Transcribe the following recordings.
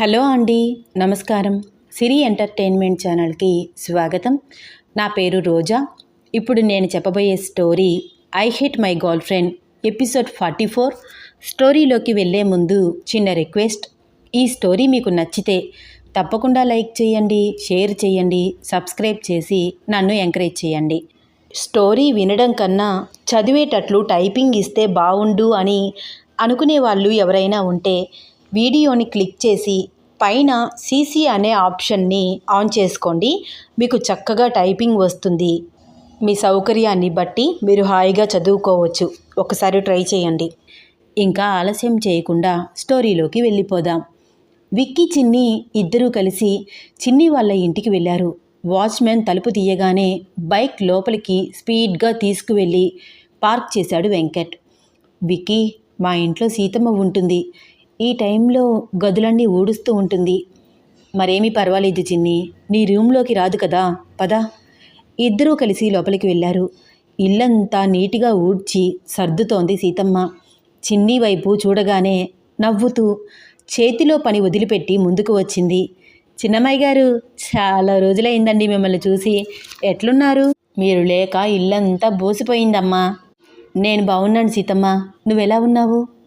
Hello అండి నమస్కారం. సిరి entertainment ఛానల్కి స్వాగతం. నా పేరు రోజా. ఇప్పుడు నేను చెప్పబోయే story I hit my girlfriend episode forty four. స్టోరీలోకి వెళ్ళే ముందు చిన్న రిక్వెస్ట్. ఈ స్టోరీ మీకు నచ్చితే తప్పకుండా లైక్ చేయండి షేర్ చేయండి సబ్స్క్రైబ్ చేసి నన్ను ఎంకరేజ్ చేయండి. స్టోరీ వినడం కన్నా చదివేటట్లు టైపింగ్ ఇస్తే బాగుండు అని అనుకునే వాళ్ళు ఎవరైనా ఉంటే వీడియోని క్లిక్ చేసి పైన సీసీ అనే ఆప్షన్ని ఆన్ చేసుకోండి. మీకు చక్కగా టైపింగ్ వస్తుంది. మీ సౌకర్యాన్ని బట్టి మీరు హాయిగా చదువుకోవచ్చు. ఒకసారి ట్రై చేయండి. ఇంకా ఆలస్యం చేయకుండా స్టోరీలోకి వెళ్ళిపోదాం. విక్కీ చిన్ని ఇద్దరూ కలిసి చిన్ని వాళ్ళ ఇంటికి వెళ్ళారు. వాచ్మెన్ తలుపు తీయగానే బైక్ లోపలికి స్పీడ్గా తీసుకువెళ్ళి పార్క్ చేశాడు వెంకట్. విక్కీ మా ఇంట్లో సీతమ్మ ఉంటుంది. ఈ టైంలో గదులన్నీ ఊడుస్తూ ఉంటుంది. మరేమీ పర్వాలేదు చిన్ని. నీ రూమ్లోకి రాదు కదా. పదా. ఇద్దరూ కలిసి లోపలికి వెళ్ళారు. ఇల్లంతా నీటిగా ఊడ్చి సర్దుతోంది సీతమ్మ. చిన్ని వైపు చూడగానే నవ్వుతూ చేతిలో పని వదిలిపెట్టి ముందుకు వచ్చింది. చిన్నమ్మాయి గారు చాలా రోజులైందండి మిమ్మల్ని చూసి. ఎట్లున్నారు? మీరు లేక ఇల్లంతా బోసిపోయిందమ్మా. నేను బాగున్నాను సీతమ్మ. నువ్వెలా ఉన్నావు?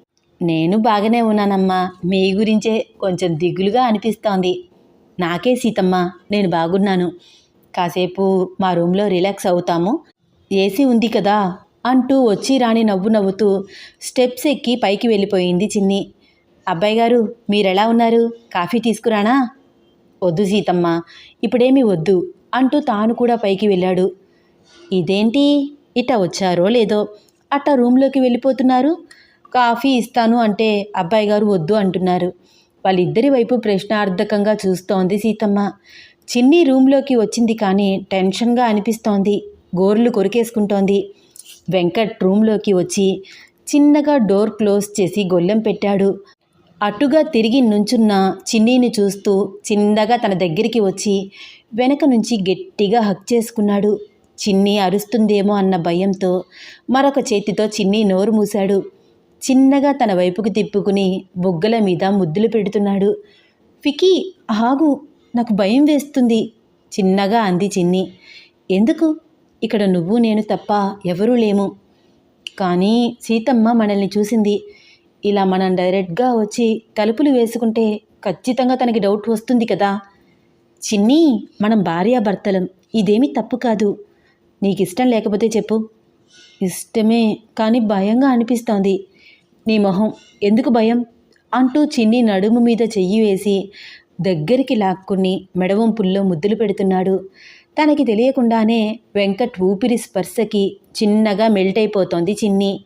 నేను బాగానే ఉన్నానమ్మా. మీ గురించే కొంచెం దిగులుగా అనిపిస్తోంది. నాకే సీతమ్మ నేను బాగున్నాను. కాసేపు మా రూమ్లో రిలాక్స్ అవుతాము. ఏసీ ఉంది కదా అంటూ వచ్చి రాణి నవ్వు నవ్వుతూ స్టెప్స్ ఎక్కి పైకి వెళ్ళిపోయింది చిన్ని. అబ్బాయి గారు మీరెలా ఉన్నారు? కాఫీ తీసుకురానా? వద్దు సీతమ్మ ఇప్పుడేమీ వద్దు అంటూ తాను కూడా పైకి వెళ్ళాడు. ఇదేంటి? ఇట వచ్చారో లేదో? అట్ట రూమ్లోకి వెళ్ళిపోతున్నారు? కాఫీ ఇస్తాను అంటే అబ్బాయి గారు వద్దు అంటున్నారు. వాళ్ళిద్దరి వైపు ప్రశ్నార్థకంగా చూస్తోంది సీతమ్మ. చిన్ని రూమ్లోకి వచ్చింది కానీ టెన్షన్గా అనిపిస్తోంది. గోర్లు కొరికేసుకుంటోంది. వెంకట్ రూమ్లోకి వచ్చి చిన్నగా డోర్ క్లోజ్ చేసి గొల్లెం పెట్టాడు. అటుగా తిరిగి నుంచున్న చిన్నీని చూస్తూ చిన్నగా తన దగ్గరికి వచ్చి వెనక నుంచి గట్టిగా హక్ చేసుకున్నాడు. చిన్ని అరుస్తుందేమో అన్న భయంతో మరొక చేతితో చిన్ని నోరు మూశాడు. చిన్నగా తన వైపుకు తిప్పుకుని బొగ్గల మీద ముద్దులు పెడుతున్నాడు. ఫికీ ఆగు నాకు భయం వేస్తుంది చిన్నగా అంది చిన్ని. ఎందుకు? ఇక్కడ నువ్వు నేను తప్ప ఎవరూ లేము. కానీ సీతమ్మ మనల్ని చూసింది. ఇలా మనం డైరెక్ట్గా వచ్చి తలుపులు వేసుకుంటే ఖచ్చితంగా తనకి డౌట్ వస్తుంది కదా. చిన్ని మనం భార్యాభర్తలం ఇదేమీ తప్పు కాదు. నీకు ఇష్టం లేకపోతే చెప్పు. ఇష్టమే కానీ భయంగా అనిపిస్తోంది. నీ మొహం ఎందుకు భయం? అంటూ చిన్ని నడుము మీద చెయ్యి వేసి దగ్గరికి లాక్కుని మెడవంపుల్లో ముద్దులు పెడుతున్నాడు. తనకి తెలియకుండానే వెంకట్ ఊపిరి స్పర్శకి చిన్నగా మెల్ట్ అయిపోతోంది చిన్ని.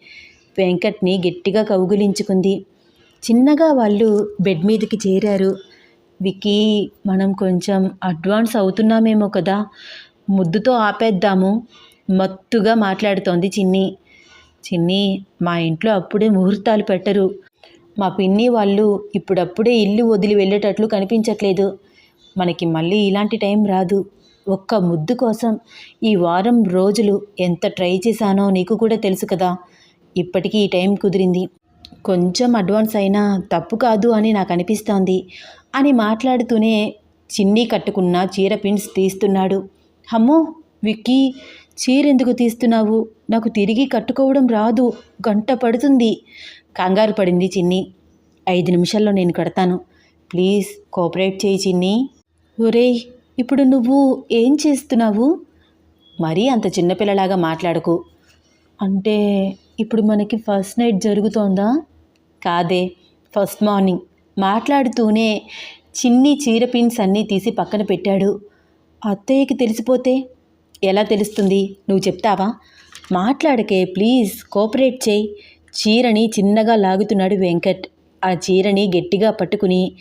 వెంకట్ని గట్టిగా కౌగులించుకుంది. చిన్నగా వాళ్ళు బెడ్ మీదకి చేరారు. వికీ మనం కొంచెం అడ్వాన్స్ అవుతున్నామేమో కదా. ముద్దుతో ఆపేద్దాము మత్తుగా మాట్లాడుతోంది చిన్ని. చిన్ని మా ఇంట్లో అప్పుడే ముహూర్తాలు పెట్టరు. మా పిన్ని వాళ్ళు ఇప్పుడప్పుడే ఇల్లు వదిలి వెళ్ళేటట్లు కనిపించట్లేదు. మనకి మళ్ళీ ఇలాంటి టైం రాదు. ఒక్క ముద్దు కోసం ఈ వారం రోజులు ఎంత ట్రై చేశానో నీకు కూడా తెలుసు కదా. ఇప్పటికీ ఈ టైం కుదిరింది. కొంచెం అడ్వాన్స్ అయినా తప్పు కాదు అని నాకు అనిపిస్తోంది అని మాట్లాడుతూనే చిన్ని కట్టుకున్న చీర పిన్స్ తీస్తున్నాడు. అమ్మో విక్కీ చీరెందుకు తీస్తున్నావు? నాకు తిరిగి కట్టుకోవడం రాదు. గంట పడుతుంది. కంగారు పడింది చిన్ని. ఐదు నిమిషాల్లో నేను కడతాను. ప్లీజ్ కోఆపరేట్ చేయి చిన్ని. ఒరేయ్ ఇప్పుడు నువ్వు ఏం చేస్తున్నావు? మరీ అంత చిన్నపిల్లలాగా మాట్లాడకు. అంటే ఇప్పుడు మనకి ఫస్ట్ నైట్ జరుగుతోందా? కాదే ఫస్ట్ మార్నింగ్. మాట్లాడుతూనే చిన్ని చీర పిన్స్ అన్నీ తీసి పక్కన పెట్టాడు. అత్తయ్యకి తెలిసిపోతే ఎలా తెలుస్తుంది? నువ్వు చెప్తావా? మాట్లాడకే ప్లీజ్ కోఆపరేట్ చేయి. చీరని చిన్నగా లాగుతున్నాడు వెంకట్. ఆ చీరని గట్టిగా పట్టుకుని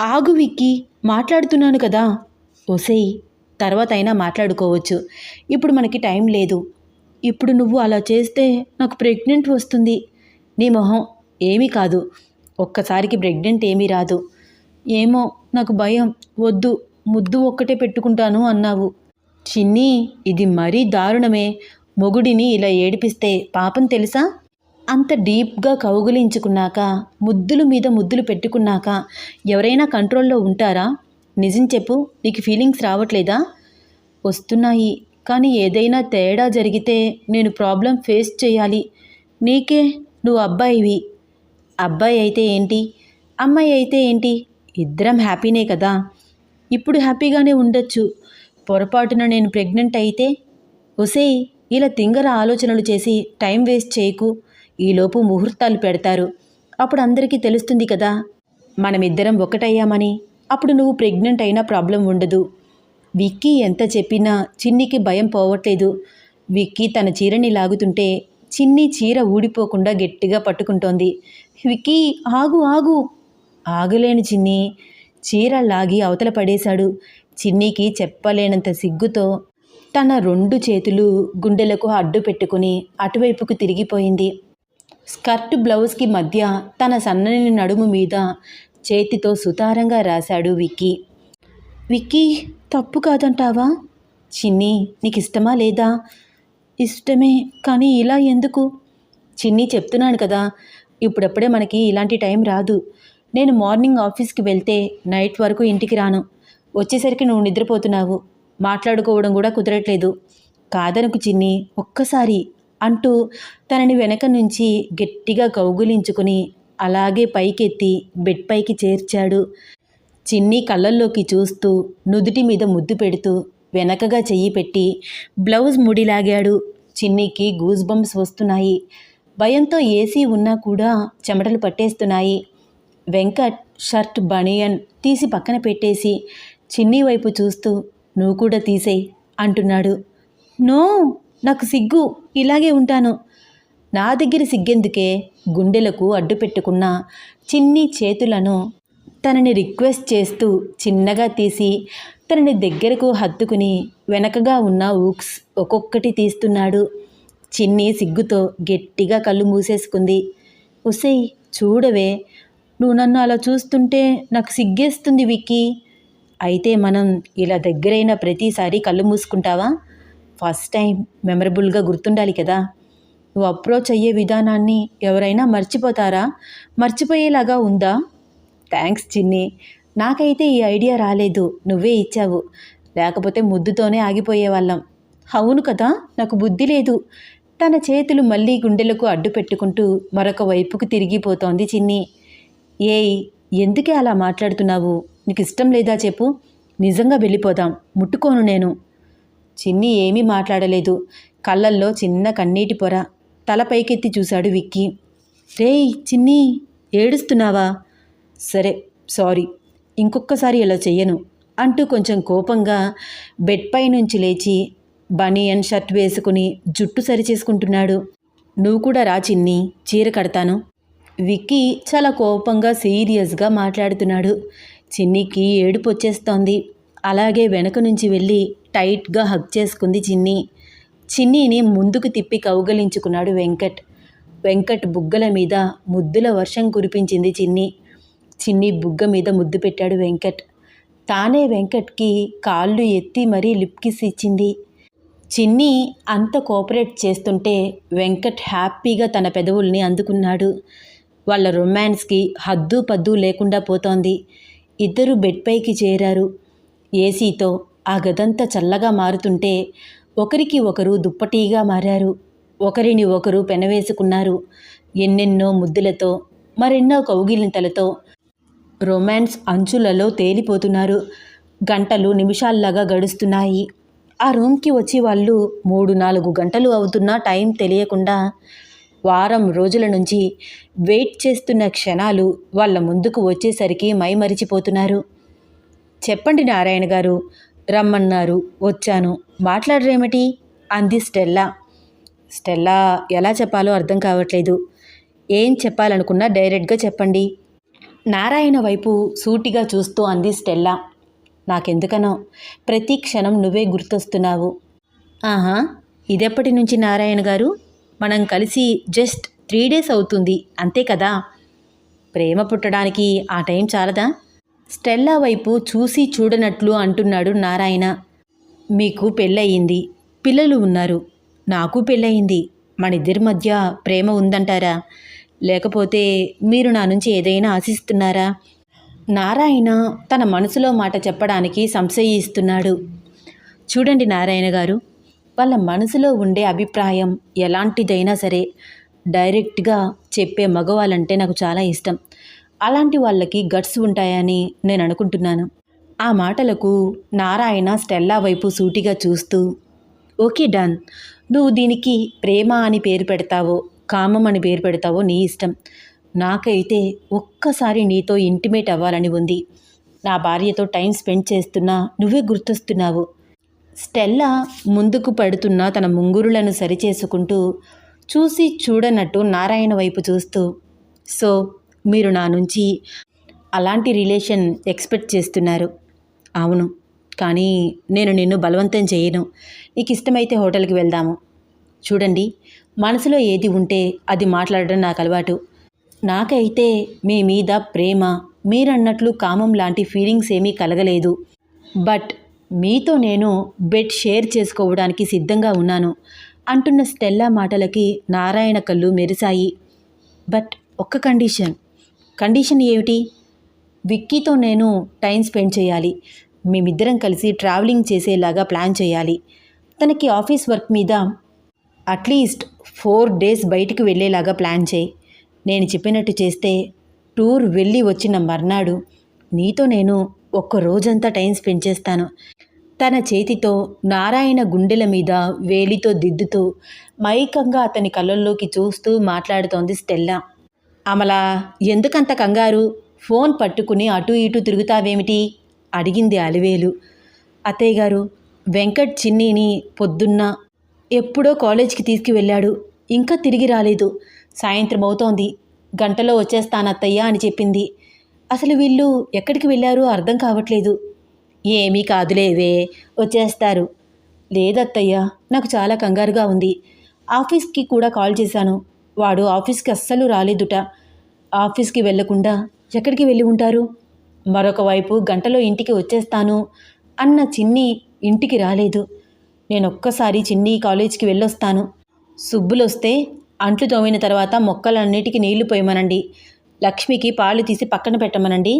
ఆగు విక్కి మాట్లాడుతున్నాను కదా. ఒసేయ్ తర్వాత అయినా మాట్లాడుకోవచ్చు. ఇప్పుడు మనకి టైం లేదు. ఇప్పుడు నువ్వు అలా చేస్తే నాకు ప్రెగ్నెంట్ వస్తుంది. నీ మొహం ఏమీ కాదు. ఒక్కసారికి ప్రెగ్నెంట్ ఏమీ రాదు. ఏమో నాకు భయం. వద్దు. ముద్దు ఒక్కటే పెట్టుకుంటాను అన్నావు. చిన్ని ఇది మరీ దారుణమే. మొగుడిని ఇలా ఏడిపిస్తే పాపం తెలుసా? అంత డీప్గా కౌగులించుకున్నాక ముద్దుల మీద ముద్దులు పెట్టుకున్నాక ఎవరైనా కంట్రోల్లో ఉంటారా? నిజం చెప్పు నీకు ఫీలింగ్స్ రావట్లేదా? వస్తున్నాయి కానీ ఏదైనా తేడా జరిగితే నేను ప్రాబ్లం ఫేస్ చేయాలి. నీకే నువ్వు అబ్బాయివి. అబ్బాయి అయితే ఏంటి? అమ్మాయి అయితే ఏంటి? ఇద్దరం హ్యాపీనే కదా. ఇప్పుడు హ్యాపీగానే ఉండొచ్చు. పొరపాటున నేను ప్రెగ్నెంట్ అయితే? ఒసేయ్ ఇలా తింగర ఆలోచనలు చేసి టైం వేస్ట్ చేయకు. ఈలోపు ముహూర్తాలు పెడతారు. అప్పుడు అందరికీ తెలుస్తుంది కదా. మనమిద్దరం ఒకటయ్యామని. అప్పుడు నువ్వు ప్రెగ్నెంట్ అయినా ప్రాబ్లం ఉండదు. విక్కీ ఎంత చెప్పినా చిన్నికి భయం పోవట్లేదు. విక్కీ తన చీరని లాగుతుంటే చిన్ని చీర ఊడిపోకుండా గట్టిగా పట్టుకుంటోంది. విక్కీ ఆగు ఆగు. ఆగలేని చిన్ని. చీర లాగి అవతల పడేశాడు. చిన్నీకి చెప్పలేనంత సిగ్గుతో తన రెండు చేతులు గుండెలకు అడ్డు పెట్టుకుని అటువైపుకు తిరిగిపోయింది. స్కర్ట్ బ్లౌజ్కి మధ్య తన సన్నని నడుము మీద చేతితో సుతారంగా రాశాడు విక్కీ. విక్కీ తప్పు కాదంటావా? చిన్ని నీకు ఇష్టమా లేదా? ఇష్టమే కానీ ఇలా ఎందుకు? చిన్ని చెప్తున్నాను కదా ఇప్పుడప్పుడే మనకి ఇలాంటి టైం రాదు. నేను మార్నింగ్ ఆఫీస్కి వెళ్తే నైట్ వరకు ఇంటికి రాను. వచ్చేసరికి నువ్వు నిద్రపోతున్నావు. మాట్లాడుకోవడం కూడా కుదరట్లేదు. కాదనకు చిన్ని ఒక్కసారి అంటూ తనని వెనక నుంచి గట్టిగా కౌగులించుకుని అలాగే పైకెత్తి బెడ్ పైకి చేర్చాడు. చిన్ని కళ్ళల్లోకి చూస్తూ నుదుటి మీద ముద్దు పెడుతూ వెనకగా చెయ్యి పెట్టి బ్లౌజ్ ముడిలాగాడు. చిన్నికి గూజ్ బంప్స్ వస్తున్నాయి. భయంతో ఏసీ ఉన్నా కూడా చెమటలు పట్టేస్తున్నాయి. వెంకట్ షర్ట్ బనియన్ తీసి పక్కన పెట్టేసి చిన్ని వైపు చూస్తూ నువ్వు కూడా తీసేయ్ అంటున్నాడు. నో నాకు సిగ్గు ఇలాగే ఉంటాను. నా దగ్గర సిగ్గెందుకే? గుండెలకు అడ్డు పెట్టుకున్న చిన్ని చేతులను తనని రిక్వెస్ట్ చేస్తూ చిన్నగా తీసి తనని దగ్గరకు హత్తుకుని వెనకగా ఉన్న ఊక్స్ ఒక్కొక్కటి తీస్తున్నాడు. చిన్ని సిగ్గుతో గట్టిగా కళ్ళు మూసేసుకుంది. ఉసేయ్ చూడవే. నువ్వు నన్ను అలా చూస్తుంటే నాకు సిగ్గేస్తుంది విక్కీ. అయితే మనం ఇలా దగ్గరైన ప్రతిసారి కళ్ళు మూసుకుంటావా? ఫస్ట్ టైం మెమరబుల్గా గుర్తుండాలి కదా. నువ్వు అప్రోచ్ అయ్యే విధానాన్ని ఎవరైనా మర్చిపోతారా? మర్చిపోయేలాగా ఉందా? థ్యాంక్స్ చిన్ని. నాకైతే ఈ ఐడియా రాలేదు. నువ్వే ఇచ్చావు. లేకపోతే ముద్దుతోనే ఆగిపోయేవాళ్ళం. అవును కదా నాకు బుద్ధి లేదు. తన చేతులు మళ్ళీ గుండెలకు అడ్డు పెట్టుకుంటూ మరొక వైపుకు తిరిగిపోతోంది చిన్ని. ఏయ్ ఎందుకే అలా మాట్లాడుతున్నావు? నీకు ఇష్టం లేదా చెప్పు. నిజంగా వెళ్ళిపోదాం. ముట్టుకోను నేను. చిన్ని ఏమీ మాట్లాడలేదు. కళ్ళల్లో చిన్న కన్నీటి పొర. తల పైకెత్తి చూశాడు విక్కీ. రేయ్ చిన్ని ఏడుస్తున్నావా? సరే సారీ. ఇంకొకసారి ఇలా చెయ్యను అంటూ కొంచెం కోపంగా బెడ్ పై నుంచి లేచి బనియన్ షర్ట్ వేసుకుని జుట్టు సరిచేసుకుంటున్నాడు. నువ్వు కూడా రా చిన్ని చీర కడతాను. విక్కీ చాలా కోపంగా సీరియస్గా మాట్లాడుతున్నాడు. చిన్నికి ఏడుపు వచ్చేస్తోంది. అలాగే వెనక నుంచి వెళ్ళి టైట్గా హగ్ చేసుకుంది చిన్ని. చిన్నీని ముందుకు తిప్పి కౌగలించుకున్నాడు వెంకట్. వెంకట్ బుగ్గల మీద ముద్దుల వర్షం కురిపించింది చిన్ని. చిన్ని బుగ్గ మీద ముద్దు పెట్టాడు వెంకట్. తానే వెంకట్కి కాళ్ళు ఎత్తి మరీ లిప్కిస్ ఇచ్చింది. చిన్ని అంత కోఆపరేట్ చేస్తుంటే వెంకట్ హ్యాపీగా తన పెదవుల్ని అందుకున్నాడు. వాళ్ళ రొమాన్స్కి హద్దు పద్దు లేకుండా పోతోంది. ఇద్దరు బెడ్ పైకి చేరారు. ఏసీతో ఆ గదంతా చల్లగా మారుతుంటే ఒకరికి ఒకరు దుప్పటీగా మారారు. ఒకరిని ఒకరు పెనవేసుకున్నారు. ఎన్నెన్నో ముద్దులతో మరెన్నో కౌగిలింతలతో రొమాన్స్ అంచులలో తేలిపోతున్నారు. గంటలు నిమిషాల్లాగా గడుస్తున్నాయి. ఆ రూమ్కి వచ్చి వాళ్ళు మూడు నాలుగు గంటలు అవుతున్నా టైం తెలియకుండా వారం రోజుల నుంచి వెయిట్ చేస్తున్న క్షణాలు వాళ్ళ ముందుకు వచ్చేసరికి మైమరిచిపోతున్నారు. చెప్పండి నారాయణ గారు రమ్మన్నారు వచ్చాను. మాట్లాడరేమిటి? అంది స్టెల్లా. స్టెల్లా ఎలా చెప్పాలో అర్థం కావట్లేదు. ఏం చెప్పాలనుకున్నా డైరెక్ట్గా చెప్పండి. నారాయణ వైపు సూటిగా చూస్తూ అంది స్టెల్లా. నాకెందుకనో ప్రతి క్షణం నువ్వే గుర్తొస్తున్నావు. ఆహా ఇదెప్పటి నుంచి నారాయణ గారు? మనం కలిసి జస్ట్ త్రీ డేస్ అవుతుంది. అంతే కదా? ప్రేమ పుట్టడానికి ఆ టైం చాలదా? స్టెల్లా వైపు చూసి చూడనట్లు అంటున్నాడు నారాయణ. మీకు పెళ్ళయింది. పిల్లలు ఉన్నారు. నాకు పెళ్ళయింది. మన ఇద్దరి మధ్య ప్రేమ ఉందంటారా? లేకపోతే మీరు నా నుంచి ఏదైనా ఆశిస్తున్నారా? నారాయణ తన మనసులో మాట చెప్పడానికి సంశయిస్తున్నాడు. చూడండి నారాయణ గారు వాళ్ళ మనసులో ఉండే అభిప్రాయం ఎలాంటిదైనా సరే డైరెక్ట్గా చెప్పే మగవాళ్ళంటే నాకు చాలా ఇష్టం. అలాంటి వాళ్ళకి గట్స్ ఉంటాయని నేను అనుకుంటున్నాను. ఆ మాటలకు నారాయణ స్టెల్లా వైపు సూటిగా చూస్తూ ఓకే డన్ నువ్వు దీనికి ప్రేమ అని పేరు పెడతావో కామం అని పేరు పెడతావో నీ ఇష్టం. నాకైతే ఒక్కసారి నీతో ఇంటిమేట్ అవ్వాలని ఉంది. నా భార్యతో టైం స్పెండ్ చేస్తున్నా నువ్వే గుర్తొస్తున్నావు. స్టెల్లా ముందుకు పడుతున్న తన ముంగురులను సరిచేసుకుంటూ చూసి చూడనట్టు నారాయణ వైపు చూస్తూ సో మీరు నా నుంచి అలాంటి రిలేషన్ ఎక్స్పెక్ట్ చేస్తున్నారు. అవును కానీ నేను నిన్ను బలవంతం చేయను. నీకు ఇష్టమైతే హోటల్కి వెళ్దాము. చూడండి మనసులో ఏది ఉంటే అది మాట్లాడడం నాకు అలవాటు నాకైతే మీ మీద ప్రేమ మీరన్నట్లు కామం లాంటి ఫీలింగ్స్ ఏమీ కలగలేదు. బట్ మీతో నేను బెడ్ షేర్ చేసుకోవడానికి సిద్ధంగా ఉన్నాను అంటున్న స్టెల్లా మాటలకి నారాయణ కళ్ళు మెరిశాయి. బట్ ఒక్క కండిషన్. కండిషన్ ఏమిటి? విక్కీతో నేను టైం స్పెండ్ చేయాలి. మేమిద్దరం కలిసి ట్రావెలింగ్ చేసేలాగా ప్లాన్ చేయాలి. తనకి ఆఫీస్ వర్క్ మీద అట్లీస్ట్ ఫోర్ డేస్ బయటికి వెళ్ళేలాగా ప్లాన్ చేయి. నేను చెప్పినట్టు చేస్తే టూర్ వెళ్ళి వచ్చిన మర్నాడు నీతో నేను ఒక్క రోజంతా టైం స్పెండ్ చేస్తాను. తన చేతితో నారాయణ గుండెల మీద వేలితో దిద్దుతూ మైకంగా అతని కళ్ళల్లోకి చూస్తూ మాట్లాడుతోంది స్టెల్లా. అమలా ఎందుకంత కంగారు? ఫోన్ పట్టుకుని అటు ఇటు తిరుగుతావేమిటి? అడిగింది అలివేలు. అత్తయ్య గారు వెంకట్ చిన్నీని పొద్దున్న ఎప్పుడో కాలేజ్కి తీసుకువెళ్ళాడు. ఇంకా తిరిగి రాలేదు. సాయంత్రం అవుతోంది. గంటలో వచ్చేస్తానత్తయ్య అని చెప్పింది. అసలు వీళ్ళు ఎక్కడికి వెళ్ళారో అర్థం కావట్లేదు. ఏమీ కాదులేవే వచ్చేస్తారు. లేదత్తయ్య నాకు చాలా కంగారుగా ఉంది. ఆఫీస్కి కూడా కాల్ చేశాను. వాడు ఆఫీస్కి అస్సలు రాలేదుట. ఆఫీస్కి వెళ్ళకుండా ఎక్కడికి వెళ్ళి ఉంటారు? మరొక వైపు గంటలో ఇంటికి వచ్చేస్తాను అన్న చిన్ని ఇంటికి రాలేదు. నేను ఒక్కసారి చిన్ని కాలేజ్కి వెళ్ళొస్తాను. సుబ్బులొస్తే అంట్లు తోమిన తర్వాత మొక్కలన్నిటికీ నీళ్ళు పోయమనండి. లక్ష్మికి పాలు తీసి పక్కన పెట్టమనండి.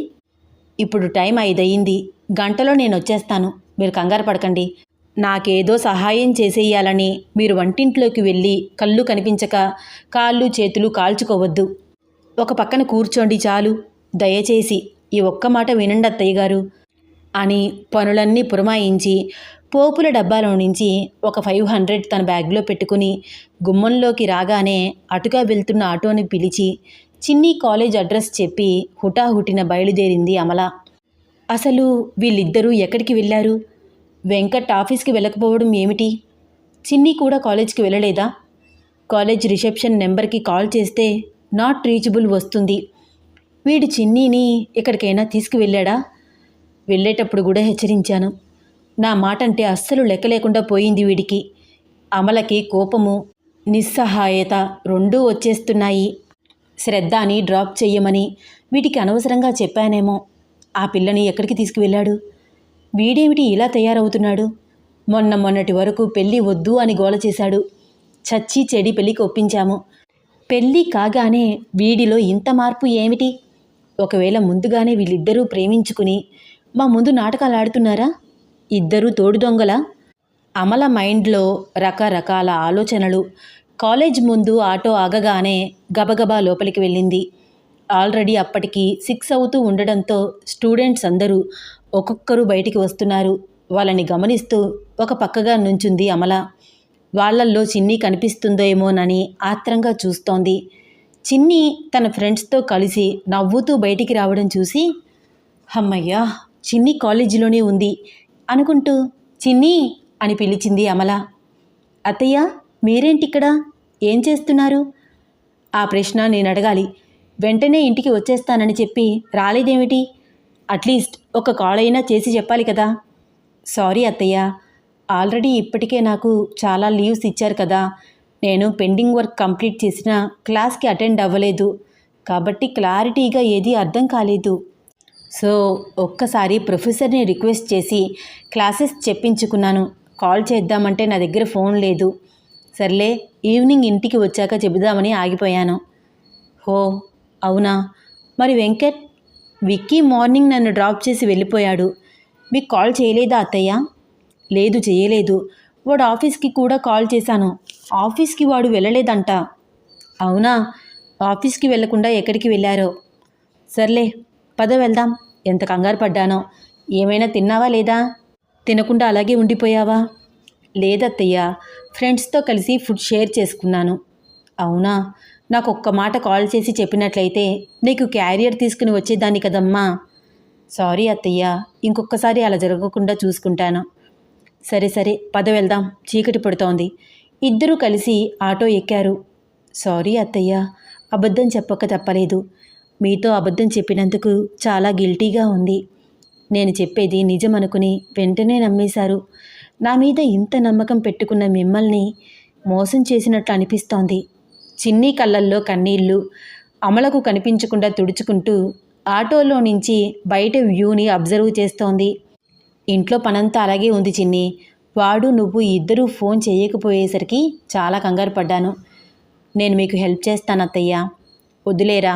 ఇప్పుడు టైం ఐదయింది. గంటలో నేను వచ్చేస్తాను మీరు కంగారు పడకండి. నాకేదో సహాయం చేసేయాలని మీరు వంటింట్లోకి వెళ్ళి కళ్ళు కనిపించక కాళ్ళు చేతులు కాల్చుకోవద్దు. ఒక పక్కన కూర్చోండి చాలు. దయచేసి ఈ ఒక్క మాట వినండి అత్తయ్య గారు అని పనులన్నీ పురమాయించి పోపుల డబ్బాలో నుంచి ఒక ఫైవ్ హండ్రెడ్ తన బ్యాగ్లో పెట్టుకుని గుమ్మంలోకి రాగానే అటుగా వెళ్తున్న ఆటోని పిలిచి చిన్ని కాలేజ్ అడ్రస్ చెప్పి హుటాహుటిన బయలుదేరింది అమల. అసలు వీళ్ళిద్దరూ ఎక్కడికి వెళ్ళారు? వెంకట్ ఆఫీస్కి వెళ్ళకపోవడం ఏమిటి? చిన్ని కూడా కాలేజ్కి వెళ్ళలేదా? కాలేజ్ రిసెప్షన్ నెంబర్కి కాల్ చేస్తే నాట్ రీచబుల్ వస్తుంది. వీడు చిన్నీని ఎక్కడికైనా తీసుకువెళ్ళాడా? వెళ్ళేటప్పుడు కూడా హెచ్చరించాను. నా మాట అంటే అస్సలు లెక్క లేకుండా పోయింది వీడికి. అమలకి కోపము నిస్సహాయత రెండూ వచ్చేస్తున్నాయి. శ్రద్ధని డ్రాప్ చెయ్యమని వీటికి అనవసరంగా చెప్పానేమో. ఆ పిల్లని ఎక్కడికి తీసుకువెళ్ళాడు? వీడేమిటి ఇలా తయారవుతున్నాడు? మొన్న మొన్నటి వరకు పెళ్ళి వద్దు అని గోల చేశాడు. చచ్చి చెడి పెళ్ళికి ఒప్పించాము. పెళ్ళి కాగానే వీడిలో ఇంత మార్పు ఏమిటి? ఒకవేళ ముందుగానే వీళ్ళిద్దరూ ప్రేమించుకుని మా ముందు నాటకాలు ఆడుతున్నారా? ఇద్దరూ తోడు దొంగల? అమల మైండ్లో రకరకాల ఆలోచనలు కాలేజ్ ముందు ఆటో ఆగగానే గబగబా లోపలికి వెళ్ళింది. ఆల్రెడీ అప్పటికి సిక్స్ అవుతూ ఉండడంతో స్టూడెంట్స్ అందరూ ఒక్కొక్కరు బయటికి వస్తున్నారు. వాళ్ళని గమనిస్తూ ఒక పక్కగా నుంచుంది అమల. వాళ్ళల్లో చిన్ని కనిపిస్తుందేమోనని ఆత్రంగా చూస్తోంది. చిన్ని తన ఫ్రెండ్స్తో కలిసి నవ్వుతూ బయటికి రావడం చూసి హమ్మయ్యా చిన్ని కాలేజీలోనే ఉంది అనుకుంటూ చిన్ని అని పిలిచింది అమల. అత్తయ్య మీరేంటిక్కడ? ఏం చేస్తున్నారు? ఆ ప్రశ్న నేను అడగాలి వెంటనే ఇంటికి వచ్చేస్తానని చెప్పి రాలేదేమిటి? అట్లీస్ట్ ఒక కాల్ అయినా చేసి చెప్పాలి కదా. సారీ అత్తయ్య. ఆల్రెడీ ఇప్పటికే నాకు చాలా లీవ్స్ ఇచ్చారు కదా. నేను పెండింగ్ వర్క్ కంప్లీట్ చేసిన క్లాస్కి అటెండ్ అవ్వలేదు. కాబట్టి క్లారిటీగా ఏదీ అర్థం కాలేదు. సో ఒక్కసారి ప్రొఫెసర్ని రిక్వెస్ట్ చేసి క్లాసెస్ చెప్పించుకున్నాను. కాల్ చేద్దామంటే నా దగ్గర ఫోన్ లేదు. సర్లే ఈవినింగ్ ఇంటికి వచ్చాక చెబుదామని ఆగిపోయాను. హో అవునా? మరి వెంకట్ విక్కీ మార్నింగ్ నన్ను డ్రాప్ చేసి వెళ్ళిపోయాడు. మీకు కాల్ చేయలేదా అత్తయ్య? లేదు చేయలేదు. వాడు ఆఫీస్కి కూడా కాల్ చేశాను. ఆఫీస్కి వాడు వెళ్ళలేదంట. అవునా? ఆఫీస్కి వెళ్ళకుండా ఎక్కడికి వెళ్ళారో? సర్లే పద వెళ్దాం. ఎంత కంగారు పడ్డానో. ఏమైనా తిన్నావా లేదా? తినకుండా అలాగే ఉండిపోయావా? లేదత్తయ్య ఫ్రెండ్స్తో కలిసి ఫుడ్ షేర్ చేసుకున్నాను. అవునా? నాకు ఒక్క మాట కాల్ చేసి చెప్పినట్లయితే నీకు క్యారియర్ తీసుకుని వచ్చేదాన్ని కదమ్మా. సారీ అత్తయ్య ఇంకొకసారి అలా జరగకుండా చూసుకుంటాను. సరే సరే పద వెళ్దాం చీకటి పడుతోంది. ఇద్దరూ కలిసి ఆటో ఎక్కారు. సారీ అత్తయ్య అబద్ధం చెప్పక తప్పలేదు. మీతో అబద్ధం చెప్పినందుకు చాలా గిల్టీగా ఉంది. నేను చెప్పేది నిజం అనుకుని వెంటనే నమ్మేశారు. నా మీద ఇంత నమ్మకం పెట్టుకున్న మిమ్మల్ని మోసం చేసినట్లు అనిపిస్తోంది. చిన్ని కళ్ళల్లో కన్నీళ్ళు అమలకు కనిపించకుండా తుడుచుకుంటూ ఆటోలో నుంచి బయట వ్యూని అబ్జర్వ్ చేస్తోంది. ఇంట్లో పనంతా అలాగే ఉంది చిన్ని. వాడు నువ్వు ఇద్దరూ ఫోన్ చేయకపోయేసరికి చాలా కంగారు పడ్డాను. నేను మీకు హెల్ప్ చేస్తాను అత్తయ్య. వద్దులేరా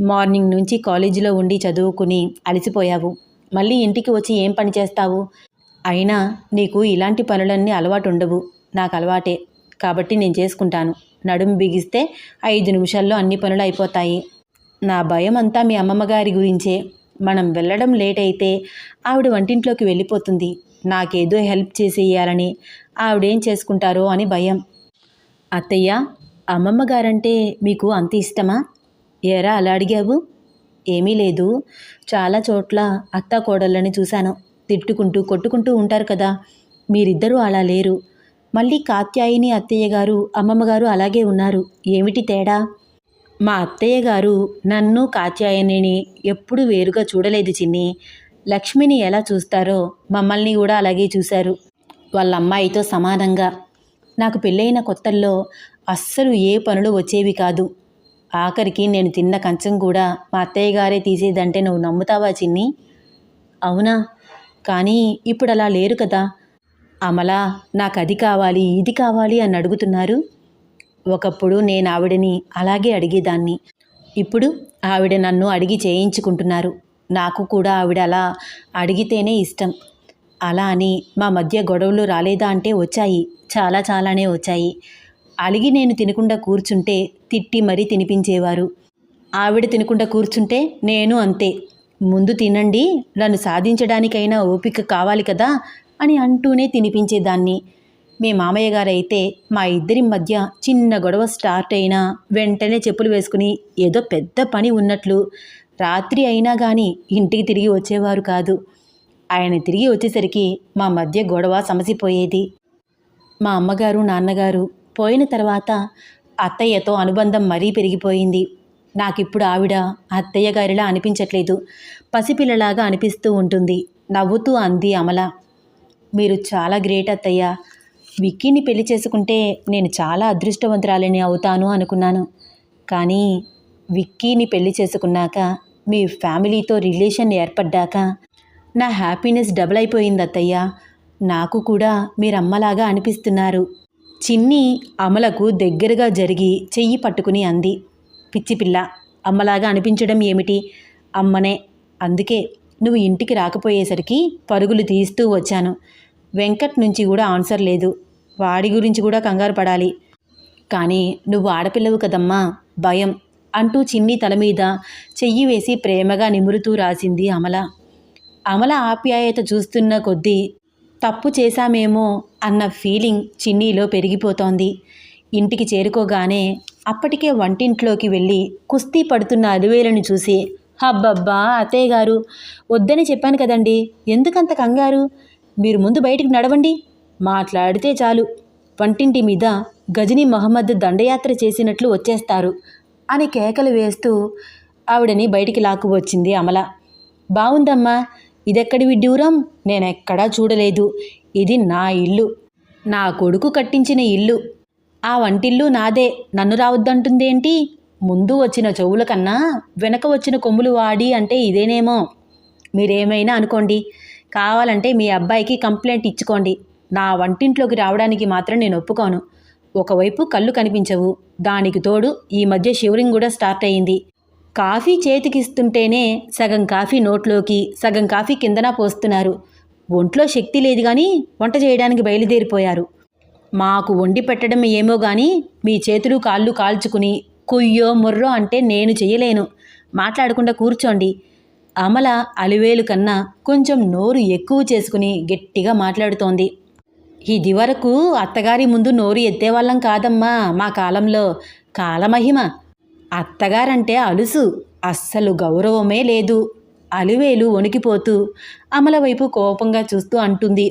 మార్నింగ్ నుంచి కాలేజీలో ఉండి చదువుకుని అలసిపోయావు. మళ్ళీ ఇంటికి వచ్చి ఏం పని చేస్తావు? అయినా నీకు ఇలాంటి పనులన్నీ అలవాటు ఉండవు నాకు అలవాటే కాబట్టి నేను చేసుకుంటాను. నడుము బిగిస్తే ఐదు నిమిషాల్లో అన్ని పనులు అయిపోతాయి. నా భయం అంతా మీ అమ్మమ్మగారి గురించే. మనం వెళ్ళడం లేట్ అయితే ఆవిడ వంటింట్లోకి వెళ్ళిపోతుంది. నాకేదో హెల్ప్ చేసేయాలని ఆవిడేం చేసుకుంటారో అని భయం. అత్తయ్య అమ్మమ్మ గారంటే మీకు అంత ఇష్టమా? ఏరా అలా అడిగావు? ఏమీ లేదు. చాలా చోట్ల అత్త కోడళ్ళని చూశాను. తిట్టుకుంటూ కొట్టుకుంటూ ఉంటారు కదా. మీరిద్దరూ అలా లేరు. మళ్ళీ కాత్యాయిని అత్తయ్య గారు అమ్మమ్మ గారు అలాగే ఉన్నారు. ఏమిటి తేడా? మా అత్తయ్య గారు నన్ను కాత్యాయనిని ఎప్పుడు వేరుగా చూడలేదు చిన్ని. లక్ష్మిని ఎలా చూస్తారో మమ్మల్ని కూడా అలాగే చూశారు. వాళ్ళ అమ్మాయితో సమానంగా. నాకు పెళ్ళైన కొత్తల్లో అస్సలు ఏ పనులు వచ్చేవి కాదు. ఆఖరికి నేను తిన్న కంచం కూడా మా అత్తయ్య గారే తీసేదంటే నువ్వు నమ్ముతావా చిన్ని? అవునా? కానీ ఇప్పుడు అలా లేరు కదా. అమలా నాకు అది కావాలి ఇది కావాలి అని అడుగుతున్నారు. ఒకప్పుడు నేను ఆవిడని అలాగే అడిగేదాన్ని. ఇప్పుడు ఆవిడ నన్ను అడిగి చేయించుకుంటున్నారు. నాకు కూడా ఆవిడ అలా అడిగితేనే ఇష్టం. అలా అని మా మధ్య గొడవలు రాలేదా అంటే వచ్చాయి. చాలా చాలానే వచ్చాయి. అలిగి నేను తినకుండా కూర్చుంటే తిట్టి మరీ తినిపించేవారు. ఆవిడ తినకుండా కూర్చుంటే నేను అంతే. ముందు తినండి నన్ను సాధించడానికైనా ఓపిక కావాలి కదా అని అంటూనే తినిపించేదాన్ని. మీ మామయ్య గారైతే మా ఇద్దరి మధ్య చిన్న గొడవ స్టార్ట్ అయినా వెంటనే చెప్పులు వేసుకుని ఏదో పెద్ద పని ఉన్నట్లు రాత్రి అయినా కానీ ఇంటికి తిరిగి వచ్చేవారు కాదు. ఆయన తిరిగి వచ్చేసరికి మా మధ్య గొడవ సమసిపోయేది. మా అమ్మగారు నాన్నగారు పోయిన తర్వాత అత్తయ్యతో అనుబంధం మరీ పెరిగిపోయింది. నాకిప్పుడు ఆవిడ అత్తయ్య గారిలా అనిపించట్లేదు. పసిపిల్లలాగా అనిపిస్తూ ఉంటుంది. నవ్వుతూ అంది అమల. మీరు చాలా గ్రేట్ అత్తయ్య. విక్కీని పెళ్ళి చేసుకుంటే నేను చాలా అదృష్టవంతురాలిని అవుతాను అనుకున్నాను. కానీ విక్కీని పెళ్ళి చేసుకున్నాక మీ ఫ్యామిలీతో రిలేషన్ ఏర్పడ్డాక నా హ్యాపీనెస్ డబుల్ అయిపోయింది అత్తయ్య. నాకు కూడా మీరమ్మలాగా అనిపిస్తున్నారు. చిన్ని అమలకు దగ్గరగా జరిగి చెయ్యి పట్టుకుని అంది. పిచ్చి పిల్ల. అమ్మలాగా అనిపించడం ఏమిటి? అమ్మనే. అందుకే నువ్వు ఇంటికి రాకపోయేసరికి పరుగులు తీస్తూ వచ్చాను. వెంకట్ నుంచి కూడా ఆన్సర్ లేదు. వాడి గురించి కూడా కంగారు పడాలి. కానీ నువ్వు ఆడపిల్లవు కదమ్మా. భయం. అంటూ చిన్ని తల మీద చెయ్యి వేసి ప్రేమగా నిమురుతూ రాసింది అమల. అమల ఆప్యాయత చూస్తున్న కొద్దీ తప్పు చేశామేమో అన్న ఫీలింగ్ చిన్నీలో పెరిగిపోతోంది. ఇంటికి చేరుకోగానే అప్పటికే వంటింట్లోకి వెళ్ళి కుస్తీ పడుతున్న అలివేలను చూసి హబ్బబ్బా అత్తయ్య గారు వద్దని చెప్పాను కదండి ఎందుకంత కంగారు? మీరు ముందు బయటికి నడవండి మాట్లాడితే చాలు. వంటింటి మీద గజనీ మహమ్మద్ దండయాత్ర చేసినట్లు వచ్చేస్తారు అని కేకలు వేస్తూ ఆవిడని బయటికి లాక్కు వచ్చింది అమల. బాగుందమ్మా ఇదెక్కడి విడ్డూరం? నేనెక్కడా చూడలేదు. ఇది నా ఇల్లు. నా కొడుకు కట్టించిన ఇల్లు. ఆ వంటిల్లు నాదే. నన్ను రావద్దంటుందేంటి? ముందు వచ్చిన చెవుల కన్నా వెనక వచ్చిన కొమ్ములు వాడి అంటే ఇదేనేమో. మీరేమైనా అనుకోండి. కావాలంటే మీ అబ్బాయికి కంప్లైంట్ ఇచ్చుకోండి. నా వంటింట్లోకి రావడానికి మాత్రం నేను ఒప్పుకోను. ఒకవైపు కళ్ళు కనిపించవు. దానికి తోడు ఈ మధ్య షివరింగ్ కూడా స్టార్ట్ అయింది. కాఫీ చేతికిస్తుంటేనే సగం కాఫీ నోట్లోకి సగం కాఫీ కిందన పోస్తున్నారు. ఒంట్లో శక్తి లేదు కానీ వంట చేయడానికి బయలుదేరిపోయారు. మాకు వండి పెట్టడం ఏమో గాని మీ చేతులు కాళ్ళు కాల్చుకుని కుయ్యో ముర్రో అంటే నేను చెయ్యలేను. మాట్లాడకుండా కూర్చోండి. అమల అలివేలు కన్నా కొంచెం నోరు ఎక్కువ చేసుకుని గట్టిగా మాట్లాడుతోంది. ఇది వరకు అత్తగారి ముందు నోరు ఎత్తేవాళ్ళం కాదమ్మా మా కాలంలో. కాలమహిమ. అత్తగారంటే అలుసు. అస్సలు గౌరవమే లేదు. అలివేలు వణికిపోతూ అమల వైపు కోపంగా చూస్తూ అంటుంది.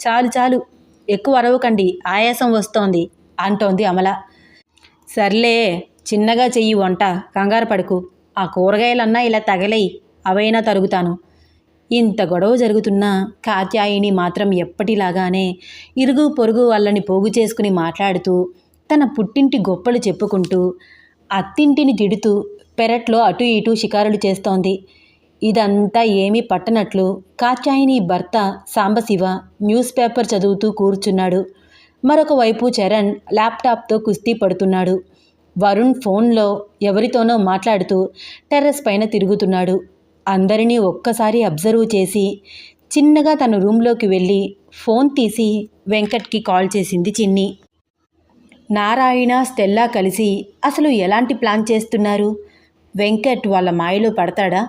చాలు చాలు. ఎక్కువ అరవకండి ఆయాసం వస్తోంది అంటోంది అమల. సర్లే చిన్నగా చెయ్యి వంట కంగారు పడుకు. ఆ కూరగాయలన్నా ఇలా తగలేయి అవైనా తరుగుతాను. ఇంత గొడవ జరుగుతున్నా కాత్యాయిని మాత్రం ఎప్పటిలాగానే ఇరుగు పొరుగు వాళ్ళని పోగు చేసుకుని మాట్లాడుతూ తన పుట్టింటి గొప్పలు చెప్పుకుంటూ అత్తింటిని తిడుతూ పెరట్లో అటు ఇటు షికారులు చేస్తోంది. ఇదంతా ఏమీ పట్టనట్లు కాచాయిని భర్త సాంబశివ న్యూస్ పేపర్ చదువుతూ కూర్చున్నాడు. మరొక వైపు చరణ్ ల్యాప్టాప్తో కుస్తీ పడుతున్నాడు. వరుణ్ ఫోన్లో ఎవరితోనో మాట్లాడుతూ టెర్రస్ పైన తిరుగుతున్నాడు. అందరినీ ఒక్కసారి అబ్జర్వ్ చేసి చిన్నగా తన రూమ్లోకి వెళ్ళి ఫోన్ తీసి వెంకట్కి కాల్ చేసింది చిన్ని. నారాయణ స్టెల్లా కలిసి అసలు ఎలాంటి ప్లాన్ చేస్తున్నారు? వెంకట్ వాళ్ళ మాయలో పడతాడా?